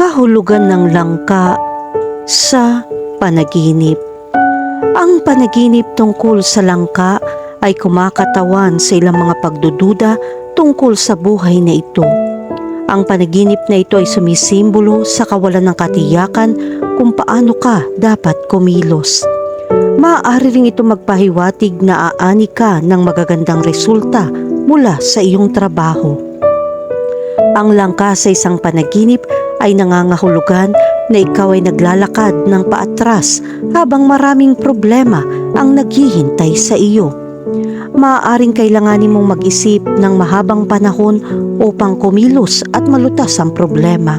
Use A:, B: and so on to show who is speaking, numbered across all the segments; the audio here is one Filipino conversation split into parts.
A: kahulugan ng langka sa panaginip. Ang panaginip tungkol sa langka ay kumakatawan sa ilang mga pagdududa tungkol sa buhay na ito. Ang panaginip na ito ay sumisimbolo sa kawalan ng katiyakan kung paano ka dapat kumilos. Maaari rin ito magpahiwatig na aani ka ng magagandang resulta mula sa iyong trabaho. Ang langka sa isang panaginip ay nangangahulugan na ikaw ay naglalakad ng paatras habang maraming problema ang naghihintay sa iyo. Maaaring kailanganin mong mag-isip ng mahabang panahon upang kumilos at malutas ang problema.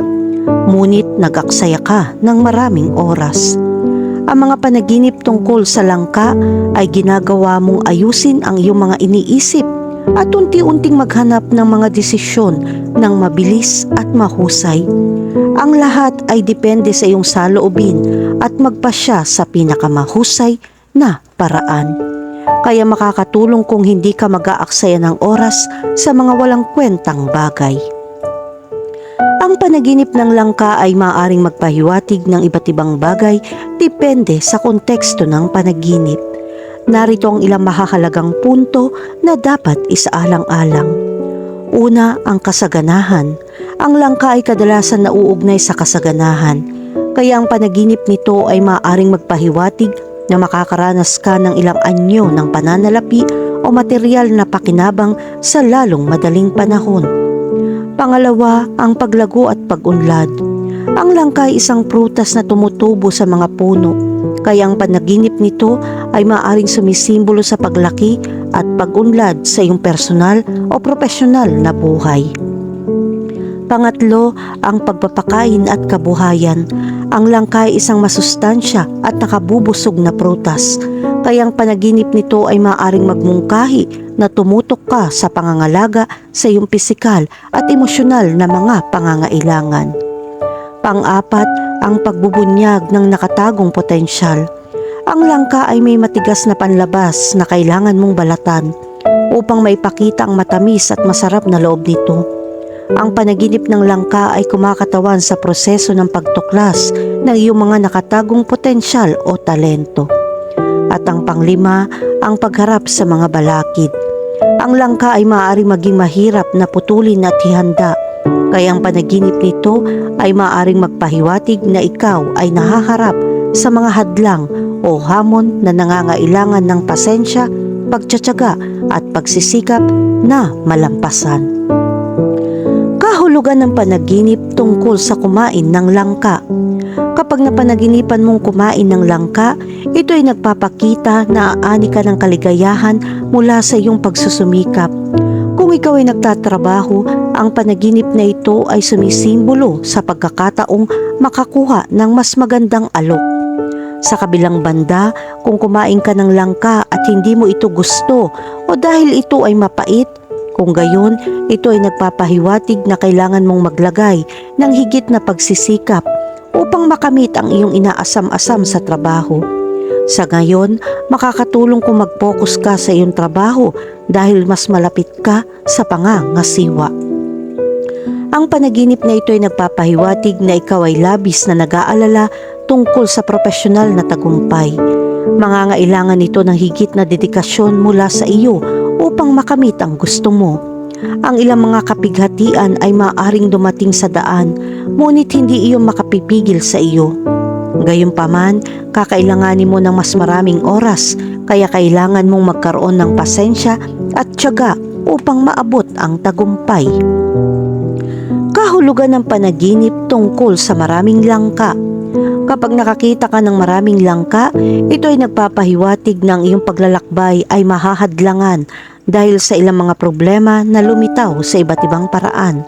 A: Ngunit nag-aksaya ka ng maraming oras. Ang mga panaginip tungkol sa langka ay ginagawa mong ayusin ang iyong mga iniisip at unti-unting maghanap ng mga desisyon ng mabilis at mahusay. Ang lahat ay depende sa iyong saloobin at magpasya sa pinakamahusay na paraan. Kaya makakatulong kung hindi ka mag-aaksaya ng oras sa mga walang kwentang bagay. Ang panaginip ng langka ay maaaring magpahiwatig ng iba't ibang bagay depende sa konteksto ng panaginip. Narito ang ilang mahahalagang punto na dapat isaalang-alang. Una, ang kasaganahan. Ang langka ay kadalasan nauugnay sa kasaganahan, kaya ang panaginip nito ay maaaring magpahiwatig na makakaranas ka ng ilang anyo ng pananalapi o material na pakinabang sa lalong madaling panahon. Pangalawa, ang paglago at pag-unlad. Ang langka ay isang prutas na tumutubo sa mga puno, kaya ang panaginip nito ay maaaring sumisimbolo sa paglaki at pag-unlad sa iyong personal o profesional na buhay. Pangatlo, ang pagpapakain at kabuhayan. Ang langka ay isang masustansya at nakabubusog na prutas, kaya ang panaginip nito ay maaaring magmungkahi na tumutok ka sa pangangalaga sa iyong pisikal at emosyonal na mga pangangailangan. Pang-apat, ang pagbubunyag ng nakatagong potensyal. Ang langka ay may matigas na panlabas na kailangan mong balatan upang maipakita ang matamis at masarap na loob nito. Ang panaginip ng langka ay kumakatawan sa proseso ng pagtuklas ng iyong mga nakatagong potensyal o talento. At ang panglima, ang pagharap sa mga balakid. Ang langka ay maaari maging mahirap na putulin at ihanda, kaya ang panaginip nito ay maaaring magpahiwatig na ikaw ay nahaharap sa mga hadlang o hamon na nangangailangan ng pasensya, pagtsatsaga at pagsisikap na malampasan. Kahulugan ng panaginip tungkol sa kumain ng langka. Kapag napanaginipan mong kumain ng langka, ito ay nagpapakita na aani ka ng kaligayahan mula sa iyong pagsusumikap. Kung ikaw ay nagtatrabaho, ang panaginip na ito ay sumisimbolo sa pagkakataong makakuha ng mas magandang alok. Sa kabilang banda, kung kumain ka ng langka at hindi mo ito gusto o dahil ito ay mapait, kung gayon, ito ay nagpapahiwatig na kailangan mong maglagay ng higit na pagsisikap upang makamit ang iyong inaasam-asam sa trabaho. Sa ngayon, makakatulong kung mag-focus ka sa iyong trabaho dahil mas malapit ka sa pangangasiwa. Ang panaginip na ito ay nagpapahiwatig na ikaw ay labis na nag-aalala tungkol sa profesional na tagumpay. Mangangailangan nito ng higit na dedikasyon mula sa iyo upang makamit ang gusto mo. Ang ilang mga kapighatian ay maaring dumating sa daan, ngunit hindi iyon makapipigil sa iyo. Gayunpaman, kakailanganin mo ng mas maraming oras, kaya kailangan mong magkaroon ng pasensya at tiyaga upang maabot ang tagumpay. Kahulugan ng panaginip tungkol sa maraming langka. Kapag nakakita ka ng maraming langka, ito ay nagpapahiwatig ng iyong paglalakbay ay mahahadlangan dahil sa ilang mga problema na lumitaw sa iba't ibang paraan.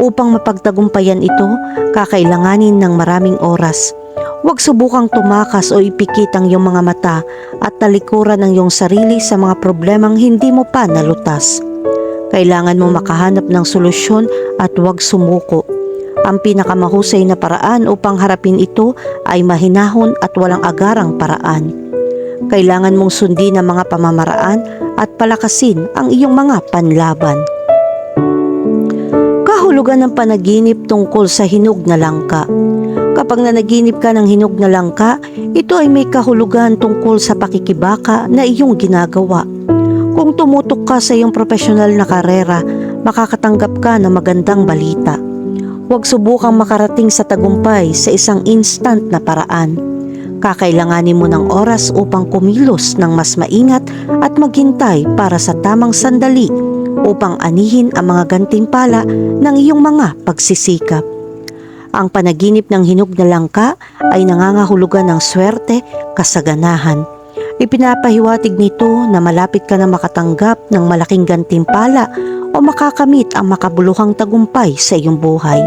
A: Upang mapagtagumpayan ito, kakailanganin ng maraming oras. Huwag subukang tumakas o ipikit ang iyong mga mata at talikuran ang iyong sarili sa mga problemang hindi mo pa nalutas. Kailangan mo makahanap ng solusyon at huwag sumuko. Ang pinakamahusay na paraan upang harapin ito ay mahinahon at walang agarang paraan. Kailangan mong sundin ang mga pamamaraan at palakasin ang iyong mga panlaban. Kahulugan ng panaginip tungkol sa hinog na langka. Kapag nanaginip ka ng hinog na langka, ito ay may kahulugan tungkol sa pakikibaka na iyong ginagawa. Kung tumutok ka sa iyong profesional na karera, makakatanggap ka ng magandang balita. Huwag subukang makarating sa tagumpay sa isang instant na paraan. Kakailanganin mo ng oras upang kumilos ng mas maingat at maghintay para sa tamang sandali upang anihin ang mga gantimpala ng iyong mga pagsisikap. Ang panaginip ng hinog na langka ay nangangahulugan ng swerte, kasaganahan. Ipinapahiwatig nito na malapit ka na makatanggap ng malaking gantimpala o makakamit ang makabuluhang tagumpay sa iyong buhay.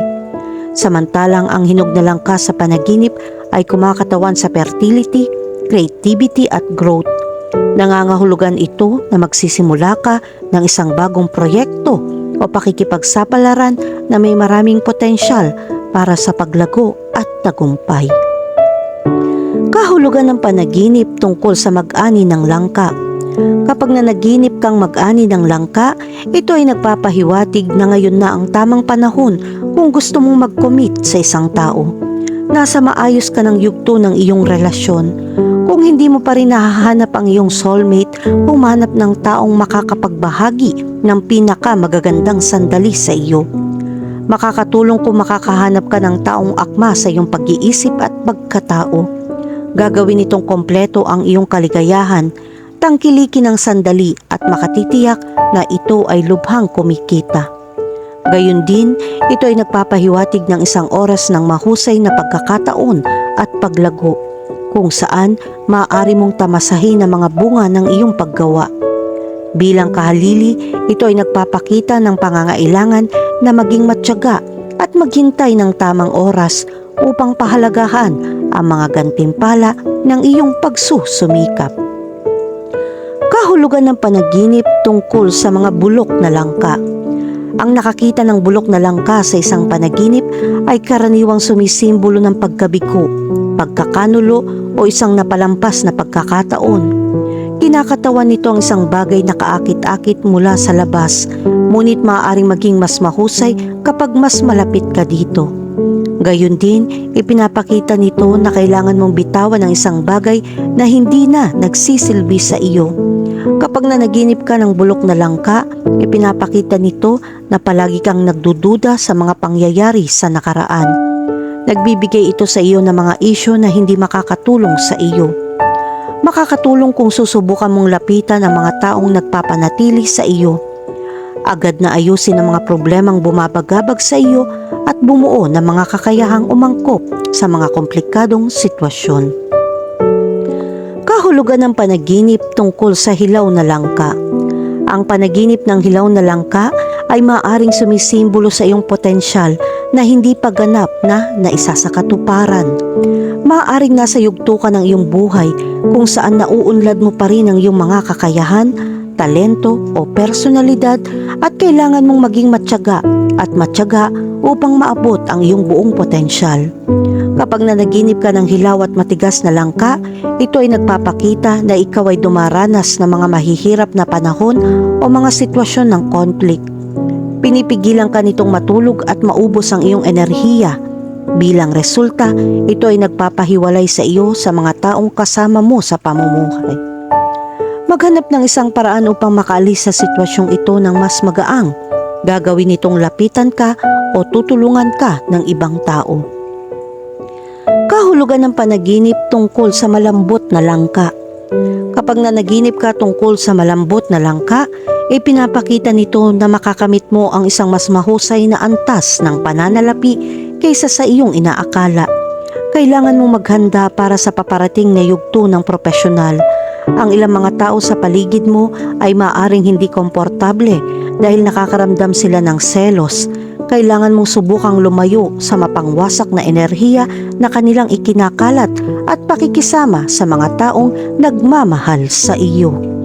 A: Samantalang ang hinog na langka sa panaginip ay kumakatawan sa fertility, creativity at growth. Nangangahulugan ito na magsisimula ka ng isang bagong proyekto o pakikipagsapalaran na may maraming potensyal para sa paglago at tagumpay. Kahulugan ng panaginip tungkol sa mag-ani ng langka. Kapag nanaginip kang mag-ani ng langka, ito ay nagpapahiwatig na ngayon na ang tamang panahon kung gusto mong mag-commit sa isang tao. Nasa maayos ka ng yugto ng iyong relasyon. Kung hindi mo pa rin nahahanap ang iyong soulmate, humanap ng taong makakapagbahagi ng pinaka magagandang sandali sa iyo. Makakatulong kung makakahanap ka ng taong akma sa iyong pag-iisip at pagkatao. Gagawin itong kompleto ang iyong kaligayahan, tangkilikin ng sandali at makatitiyak na ito ay lubhang kumikita. Gayun din, ito ay nagpapahiwatig ng isang oras ng mahusay na pagkakataon at paglago, kung saan maaari mong tamasahin ang mga bunga ng iyong paggawa. Bilang kahalili, ito ay nagpapakita ng pangangailangan na maging matyaga at maghintay ng tamang oras upang pahalagahan ang mga gantimpala ng iyong pagsusumikap. Kahulugan ng panaginip tungkol sa mga bulok na langka. Ang nakakita ng bulok na langka sa isang panaginip ay karaniwang sumisimbolo ng pagkabiko, pagkakanulo o isang napalampas na pagkakataon. Kinakatawan nito ang isang bagay na kaakit-akit mula sa labas, ngunit maaaring maging mas mahusay kapag mas malapit ka dito. Gayun din, ipinapakita nito na kailangan mong bitawan ng isang bagay na hindi na nagsisilbi sa iyo. Kapag nanaginip ka ng bulok na langka, ipinapakita nito na palagi kang nagdududa sa mga pangyayari sa nakaraan. Nagbibigay ito sa iyo ng mga isyo na hindi makakatulong sa iyo. Makakatulong kung susubukan mong lapitan ang mga taong nagpapanatili sa iyo. Agad na ayusin ang mga problemang bumabagabag sa iyo at bumuo ng mga kakayahang umangkop sa mga komplikadong sitwasyon. Kahulugan ng panaginip tungkol sa hilaw na langka. Ang panaginip ng hilaw na langka ay maaring sumisimbolo sa iyong potensyal na hindi pa ganap na naisa sa katuparan. Maaring nasa yugto ka ng iyong buhay kung saan nauunlad mo pa rin ang iyong mga kakayahan, talento o personalidad at kailangan mong maging matyaga at matyaga upang maabot ang iyong buong potensyal. Kapag nanaginip ka ng hilaw at matigas na langka, ito ay nagpapakita na ikaw ay dumaranas ng mga mahihirap na panahon o mga sitwasyon ng conflict. Pinipigilan ka nitong matulog at maubos ang iyong enerhiya. Bilang resulta, ito ay nagpapahiwalay sa iyo sa mga taong kasama mo sa pamumuhay. Maghanap ng isang paraan upang makaalis sa sitwasyong ito ng mas magaang. Gagawin itong lapitan ka o tutulungan ka ng ibang tao. Kahulugan ng panaginip tungkol sa malambot na langka. Kapag nanaginip ka tungkol sa malambot na langka, ipinapakita nito na makakamit mo ang isang mas mahusay na antas ng pananalapi kaysa sa iyong inaakala. Kailangan mong maghanda para sa paparating na yugto ng profesional. Ang ilang mga tao sa paligid mo ay maaring hindi komportable dahil nakakaramdam sila ng selos. Kailangan mong subukang lumayo sa mapangwasak na enerhiya na kanilang ikinakalat at pakikisama sa mga taong nagmamahal sa iyo.